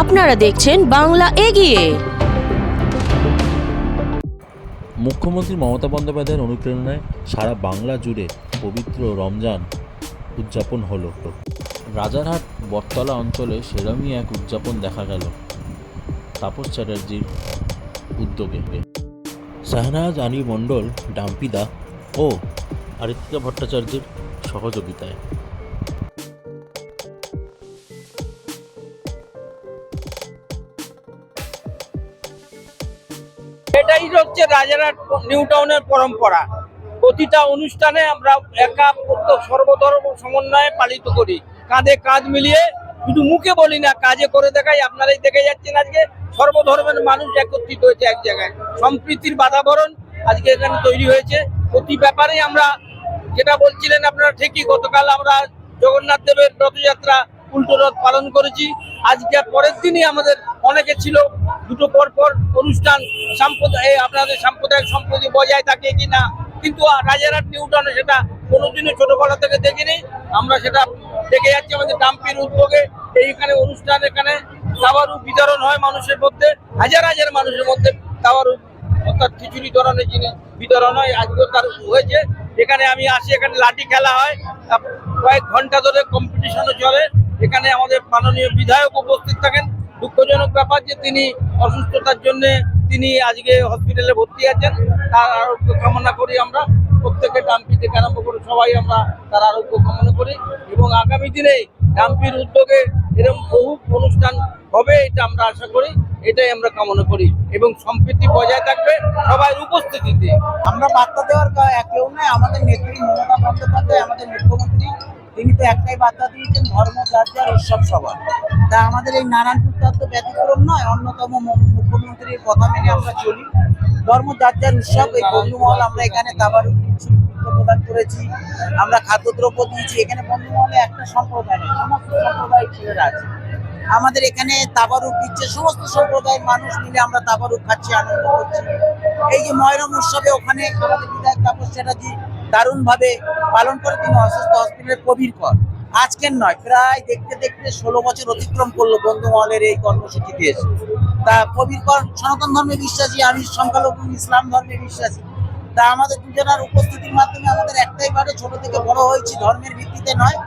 আপনারা দেখছেন বাংলা এগিয়ে। মুখ্যমন্ত্রী মমতা বন্দ্যোপাধ্যায়ের অনুপ্রেরণায় সারা বাংলা জুড়ে পবিত্র রমজান উদযাপন হলো। রাজারহাট, বটতলা অঞ্চলে সেরমই এক উদযাপন দেখা গেল। তাপস চ্যাটার্জির উদ্যোগে। শাহনাজ আলী মণ্ডল ডাম্পিদা ও আরিত্রিকা ভট্টাচার্যের সহযোগিতায়। এটাই হচ্ছে রাজারহাট নিউ টাউনের পরম্পরা। প্রতিটা অনুষ্ঠানে আমরা একা প্রত্যেক সর্বধর্ম সমন্বয়ে পালিত করি। কাঁধে কাঁধ মিলিয়ে শুধু মুখে বলি না, কাজে করে দেখাই। আপনারাই দেখে যাচ্ছেন আজকে সর্বধর্মের মানুষ একত্রিত হয়েছে এক জায়গায়। সম্প্রীতির বাতাবরণ আজকে এখানে তৈরি হয়েছে। প্রতি ব্যাপারে আমরা যেটা বলছিলেন আপনারা ঠিকই, গতকাল আমরা জগন্নাথ দেবের রথযাত্রা উল্টো রথ পালন করেছি। আজকে পরের দিনই আমাদের অনেকে ছিল দুটো পর পর অনুষ্ঠান সাম্প্রদায়িক আপনাদের সাম্প্রদায়িক সম্প্রতি বজায় থাকে কিনা কিন্তু রাজারহাট নিউটনে সেটা কোনোদিনও ছোটবেলা থেকে দেখিনি। আমরা সেটা দেখে যাচ্ছি আমাদের ডাম্পির উদ্যোগে। এইখানে অনুষ্ঠান, এখানে তাবারু বিতরণ হয় মানুষের মধ্যে, হাজার হাজার মানুষের মধ্যে তাবারু অর্থাৎ খিচুড়ি ধরনের জিনিস বিতরণ হয়, আজকেও তার হয়েছে। এখানে আমি আসি, এখানে লাঠি খেলা হয়। কয়েক ঘণ্টা ধরে কম্পিটিশনও চলে। এখানে আমাদের মাননীয় বিধায়ক উপস্থিত থাকেন। দুঃখজনক ব্যাপার যে তিনি অসুস্থতার জন্য তিনি আজকে হসপিটালে ভর্তি আছেন। তার আরোগ্য কামনা করি আমরা। প্রত্যেকে ডাম্পি থেকে আরম্ভ করে সবাই আমরা তার আরোগ্য কামনা করি এবং আগামী দিনে ডাম্পির উদ্যোগে এরকম বহু অনুষ্ঠান হবে এটা আমরা আশা করি, এটাই আমরা কামনা করি এবং সম্প্রীতি বজায় থাকবে সবাই উপস্থিতিতে। আমরা বার্তা দেওয়ার কেউ নয়, আমাদের নেত্রী মমতা বন্দ্যোপাধ্যায়, আমাদের মুখ্যমন্ত্রী তিনি তো একটাই বার্তা দিয়েছেন, ধর্ম যার উৎসব সবার। তা আমাদের এই নারায়ণপুর তার তো ব্যতিক্রম নয়, অন্যতম মুখ্যমন্ত্রীর কথা মেনে আমরা চলি। ধর্ম যার উৎসব, এই বন্ধুমহল আমরা এখানে তাবার প্রদান করেছি, আমরা খাদ্যদ্রব্য দিয়েছি, এখানে বন্ধুমহলে একটা সম্প্রদায় নেই, সমস্ত সম্প্রদায়ের ছেলেরা আছে। আমাদের এখানে তাবারুক দিচ্ছে, সমস্ত সম্প্রদায়ের মানুষ মিলে আমরা তাবারুক খাচ্ছি, আনন্দ করছি। এই যে ময়রম উৎসবে ওখানে আমাদের বিধায়ক তাপস চ্যাটার্জি দারুণ ভাবে পালন করে তিনি অসুস্থ হসপিটালের কবির কর। আজকের নয়, প্রায় দেখতে দেখতে ষোলো বছর অতিক্রম করল বন্ধু মহলের এই কর্মসূচিতে এসে তা কবির কর, সনাতন ধর্মে বিশ্বাসী আমি সংখ্যালঘু, ইসলাম ধর্মে বিশ্বাসী। তা আমাদের দুজনের উপস্থিতির মাধ্যমে আমাদের একটাই বারে ছোট থেকে বড় হয়েছি, ধর্মের ভিত্তিতে নয়।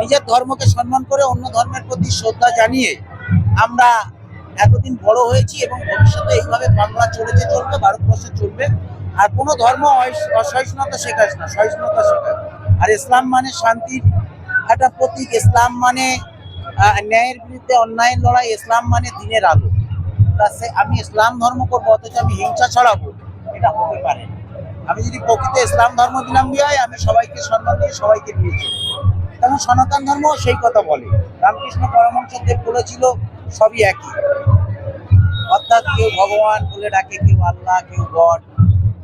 নিজের ধর্মকে সম্মান করে অন্য ধর্মের প্রতি শ্রদ্ধা জানিয়ে আমরা এতদিন বড় হয়েছি এবং ভবিষ্যতে এইভাবে বাংলা চলেছে, চলবে, ভারতবর্ষে চলবে। আর কোনো ধর্ম অস- অসহিষ্ণুতা শেখাস না, সহিষ্ণুতা শেখায় আর ইসলাম মানে শান্তির একটা প্রতীক। ইসলাম মানে ন্যায়ের বিরুদ্ধে অন্যায়ের লড়াই। ইসলাম মানে দিনের আলো। তা সে, আমি ইসলাম ধর্ম করব, অথচ আমি হিংসা ছড়াবো, এটা হতে পারে আমি যদি প্রকৃত ইসলাম ধর্ম দিলাম হয় আমি সবাইকে সম্মান দিয়ে সবাইকে নিয়ে চলবো তেমন সনাতন ধর্ম সেই কথা বলে। রামকৃষ্ণ পরমহংস দেব বলেছিল, সবই একই। অর্থাৎ কেউ ভগবান বলে ডাকে, কেউ আল্লাহ, কেউ গড।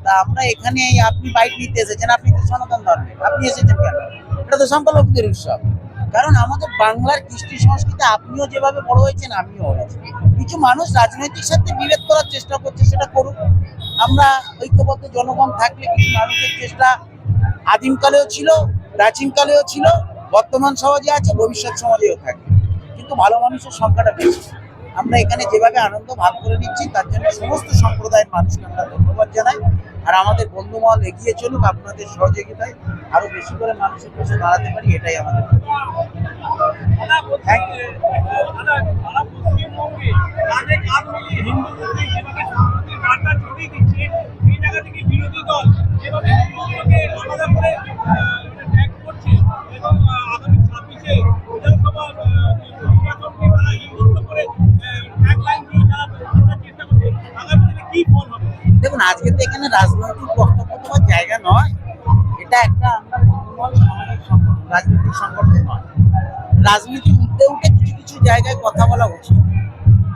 তা আমরা এখানে আপনি বাইক নিতে এসেছেন, আপনি তো সনাতন ধর্মে। আপনি এসেছেন কেন? এটা তো সংখ্যালঘুদের উৎসব। কারণ আমাদের বাংলার কৃষ্টি সংস্কৃতি আপনিও যেভাবে বড় হয়েছেন, আমিও হয়েছি। কিছু মানুষ রাজনৈতিক সাথে বিভেদ করার চেষ্টা করছে, সেটা করুক। আমরা ঐক্যবদ্ধ জনগণ থাকলে কিছু মানুষের চেষ্টা আদিমকালেও ছিল, প্রাচীনকালেও ছিল, বর্তমান সমাজে আছে, ভবিষ্যৎ সমাজেও থাকে। কিন্তু ভালো মানুষের সংখ্যাটা বেশি। আমরা এখানে যেভাবে আনন্দ ভাগ করে নিচ্ছি তার জন্য সমস্ত সম্প্রদায়ের মানুষকে আমরা ধন্যবাদ জানাই। আর আমাদের বন্ধুমহল এগিয়ে চলুক আপনাদের সহযোগিতায় আরও বেশি করে মানুষের পাশে দাঁড়াতে পারি এটাই আমাদের হিন্দু মুসলিম যেভাবে সম্প্রীতির বার্তা ছড়িয়ে দিচ্ছে সেই জায়গা থেকে বিরোধী দল সংগঠন নয়। উঠতে উঠে কিছু কিছু জায়গায় কথা বলা উচিত।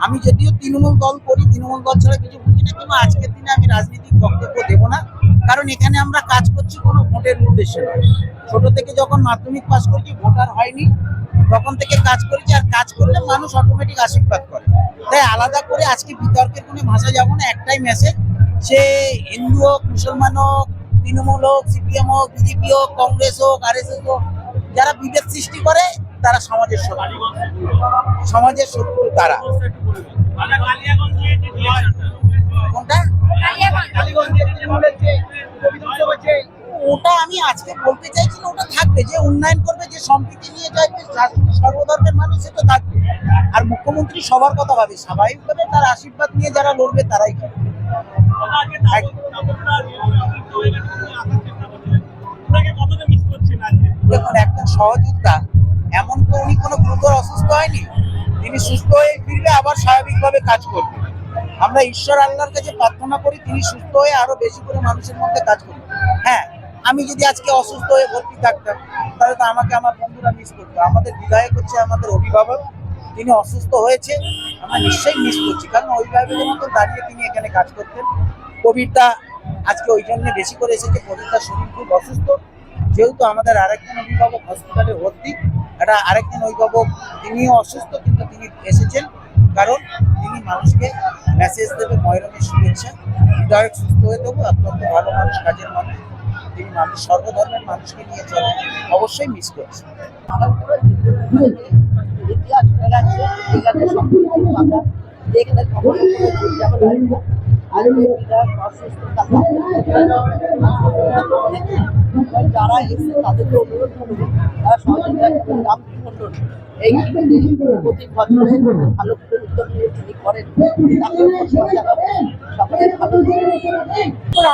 আমি যদিও তৃণমূল দল করি, তৃণমূল দল ছাড়া কিছু বুঝি না কিন্তু আজকের দিনে আমি বক্তব্য দেবো না। কারণ এখানে আমরা কাজ করছি কোনো ভোটের উদ্দেশ্যে নয়। ছোট থেকে যখন মাধ্যমিক পাস করেছি ভোটার হয়নি। তখন থেকে কাজ করেছি, আর কাজ করলে মানুষ অটোমেটিক আশীর্বাদ করে। তাই আলাদা করে আজকে বিতর্কের কোনো ভাষা যাব না, একটাই মেসেজ সে হিন্দু হোক মুসলমান হোক তৃণমূল হোক, সিপিএম হোক, বিজেপি হোক, কংগ্রেস হোক আর এস এস হোক, যারা বিভেদ সৃষ্টি করে, তারা সমাজের শত্রু। সমাজের শত্রু তারা। কোনটা? ওটা আমি আজকে বলতে চাইছি না, ওটা থাকবে। যে উন্নয়ন করবে, যে সম্প্রীতি নিয়ে যাবে সর্বধর্মের মানুষ সেটা থাকবে। আর মুখ্যমন্ত্রী সবার কথা ভাবে, স্বাভাবিকভাবে তার আশীর্বাদ নিয়ে যারা লড়বে, তারাই করবে। দেখুন, একটা সহযোগিতা এমন তো উনি কোনো গুরুতর অসুস্থ হয়নি। তিনি সুস্থ হয়ে ফিরবে আবার স্বাভাবিকভাবে কাজ করবে। আমরা ঈশ্বর আল্লাহর কাছে প্রার্থনা করি, তিনি সুস্থ হয়ে আরও বেশি করে মানুষের মধ্যে কাজ করবেন হ্যাঁ আমি যদি আজকে অসুস্থ হয়ে ভর্তি থাকতাম, তাহলে তো আমাকে আমার বন্ধুরা মিস করতো। আমাদের বিধায়ক হচ্ছে আমাদের অভিভাবক। তিনি অসুস্থ হয়েছে, আমরা নিশ্চয়ই মিস করছি। কারণ অভিভাবকের মতো দাঁড়িয়ে তিনি এখানে কাজ করতেন। কবিতা আজকে ওই জন্য বেশি করে এসেছে। কবিতার শরীর খুব অসুস্থ। যেহেতু আমাদের আরেকজন অভিভাবক হসপিটালে ভর্তি, একটা আরেকজন অভিভাবক তিনিও অসুস্থ, কিন্তু তিনি এসেছেন। কারণ তিনি মানুষকে মেসেজ দেবে ময়রমের শুভেচ্ছা। বিধায়ক সুস্থ হয়ে দেবো অত্যন্ত ভালো মানুষ কাজের মানুষ তিনি মানুষ, সর্বধর্মের মানুষকে নিয়ে চলেন অবশ্যই মিস করছে। ইতিহাস হয়ে গেছে এখানে সম্পূর্ণ আমরা যেখানে খবর যেমন আর অসুস্থতা যারা এসে তাদেরকে অনুরোধ করব তারা সহযোগিতা রামকৃষ্ণ এই প্রতি বছরে ভালো করে উদ্যোগ নিয়ে তিনি করেন। তাকে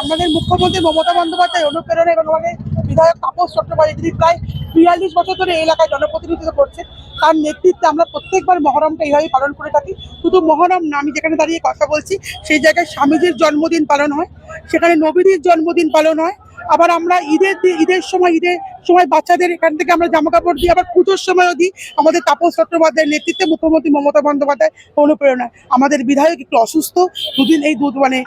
আমাদের মুখ্যমন্ত্রী মমতা বন্দ্যোপাধ্যায় অনুপ্রেরণা এবং আমাদের বিধায়ক তাপস চট্টোপাধ্যায় তিনি প্রায় বিয়াল্লিশ বছর ধরে এই এলাকায় জনপ্রতিনিধিত্ব করছে তার নেতৃত্বে আমরা প্রত্যেকবার মহরমটা এইভাবেই পালন করে থাকি। শুধু মহরম না, আমি যেখানে দাঁড়িয়ে কথা বলছি, সেই জায়গায় স্বামীজির জন্মদিন পালন হয়, সেখানে নবীদের জন্মদিন পালন হয় আবার আমরা ঈদের ঈদের সময় ঈদের সময় বাচ্চাদের এখান থেকে আমরা জামা কাপড় দিই, আবার পুজোর সময়ও দিই। আমাদের তাপস চট্টোপাধ্যায়ের নেতৃত্বে মুখ্যমন্ত্রী মমতা বন্দ্যোপাধ্যায় অনুপ্রেরণা। আমাদের বিধায়ক একটু অসুস্থ, দুদিন এই দুধ মানে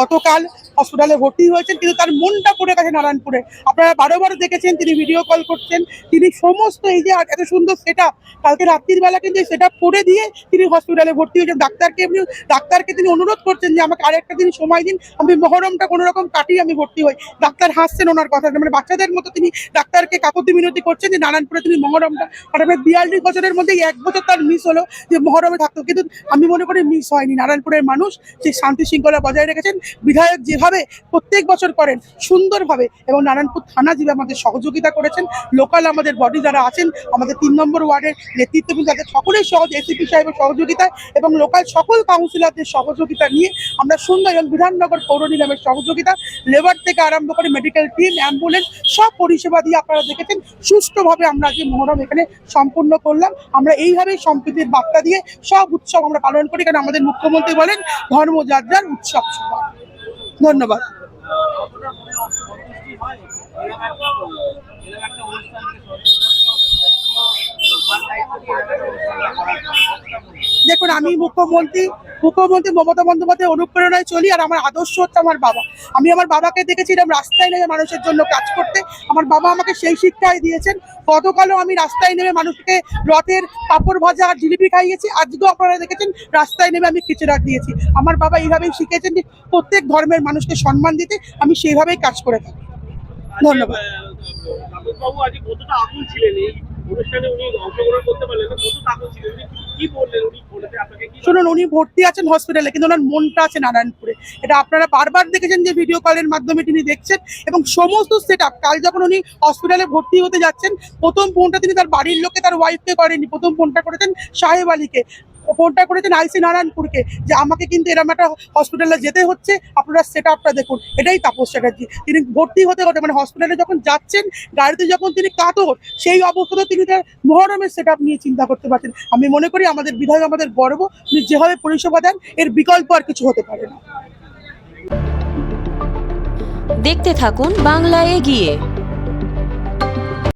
গতকাল হসপিটালে ভর্তি হয়েছেন, কিন্তু তার মনটা পড়ে গেছে নারায়ণপুরে। আপনারা বারো বারো দেখেছেন, তিনি ভিডিও কল করছেন, তিনি সমস্ত এই যে এত সুন্দর সেটা কালকে রাত্রির বেলা কিন্তু সেটা করে দিয়ে তিনি হসপিটালে ভর্তি হয়েছেন। ডাক্তারকে এমনি ডাক্তারকে তিনি অনুরোধ করছেন যে আমাকে আরেকটা দিন সময় দিন, আমি মহরমটা কোনো রকম কাটিয়ে আমি ভর্তি হই। ডাক্তার হাসছেন ওনার কথা মানে বাচ্চাদের মতো তিনি ডাক্তারকে কাকতি মিনতি করছেন যে নারায়ণপুরে তিনি মহরমটা কাটাবে বিয়াল্লিশ বছরের মধ্যে এক বছর তার মিস হলো যে মহরমে থাকতো। কিন্তু আমি মনে করি মিস হয়নি। নারায়ণপুরের মানুষ সেই শান্তি শৃঙ্খলা বজায় রেখেছেন, বিধায়ক যেভাবে প্রত্যেক বছর করেন সুন্দরভাবে এবং নারায়ণপুর থানা যেভাবে আমাদের সহযোগিতা করেছেন, লোকাল আমাদের বডি যারা আছেন, আমাদের তিন নম্বর ওয়ার্ডের নেতৃত্ববিদ তাদের সকলের সহজ এসিপি সাহেবের সহযোগিতায় এবং লোকাল সকল কাউন্সিলরদের সহযোগিতা নিয়ে আমরা সুন্দর এবং বিধাননগর পৌর নিগমের সহযোগিতা, লেবার থেকে আরম্ভ করে মেডিকেল টিম অ্যাম্বুলেন্স সব পরিষেবা দিয়ে আপনারা দেখেছেন, সুষ্ঠুভাবে আমরা যে মহরম এখানে সম্পূর্ণ করলাম। আমরা এইভাবেই সম্প্রীতির বার্তা দিয়ে সব উৎসব আমরা পালন করি। কারণ আমাদের মুখ্যমন্ত্রী বলেন ধর্ম যার যার উৎসব সবার। ধন্যবাদ। দেখুন আমি মুখ্যমন্ত্রী মুখ্যমন্ত্রী মমতা বন্দ্যোপাধ্যায় অনুপ্রেরণায় চলি আর আমার আদর্শ হচ্ছে আমার বাবা। আমি আমার বাবাকে দেখেছিলাম রাস্তায় নেমে মানুষের জন্য কাজ করতে। আমার বাবা আমাকে সেই শিক্ষাই দিয়েছেন। গতকালও আমি রাস্তায় নেমে মানুষকে রথের পাপড় ভাজা আর জিলিপি খাইয়েছি। আজকেও আপনারা দেখেছেন রাস্তায় নেমে আমি খিচুড়া দিয়েছি। আমার বাবা এইভাবেই শিখেছেন যে প্রত্যেক ধর্মের মানুষকে সম্মান দিতে আমি সেইভাবেই কাজ করে থাকি। ধন্যবাদ। ছিলেন শুনুন, উনি ভর্তি আছেন হসপিটালে কিন্তু ওনার মনটা আছে নারায়ণপুরে। এটা আপনারা বারবার দেখেছেন যে ভিডিও কলের মাধ্যমে তিনি দেখছেন এবং সমস্ত সেট কাল যখন উনি হসপিটালে ভর্তি হতে যাচ্ছেন, প্রথম ফোনটা তিনি তার বাড়ির লোককে, তার ওয়াইফকে করেননি। প্রথম ফোনটা করেছেন সাহেব আলীকে। ফোনটা করেছেন আইসি নারায়ণপুরকে যে আমাকে কিন্তু এরকম একটা হসপিটালে যেতে হচ্ছে, আপনারা সেট আপটা দেখুন। এটাই তাপস চ্যাটার্জি। তিনি ভর্তি হতে হতে মানে হসপিটালে যখন যাচ্ছেন, গাড়িতে যখন তিনি কাতর, সেই অবস্থাতে তিনি তার মহরমের সেট নিয়ে চিন্তা করতে পারছেন। আমি মনে করি আমাদের বিধায়ক আমাদের গর্ব, উনি যেভাবে পরিষেবা দেন, এর বিকল্প আর কিছু হতে পারে না। দেখতে থাকুন বাংলা এগিয়ে।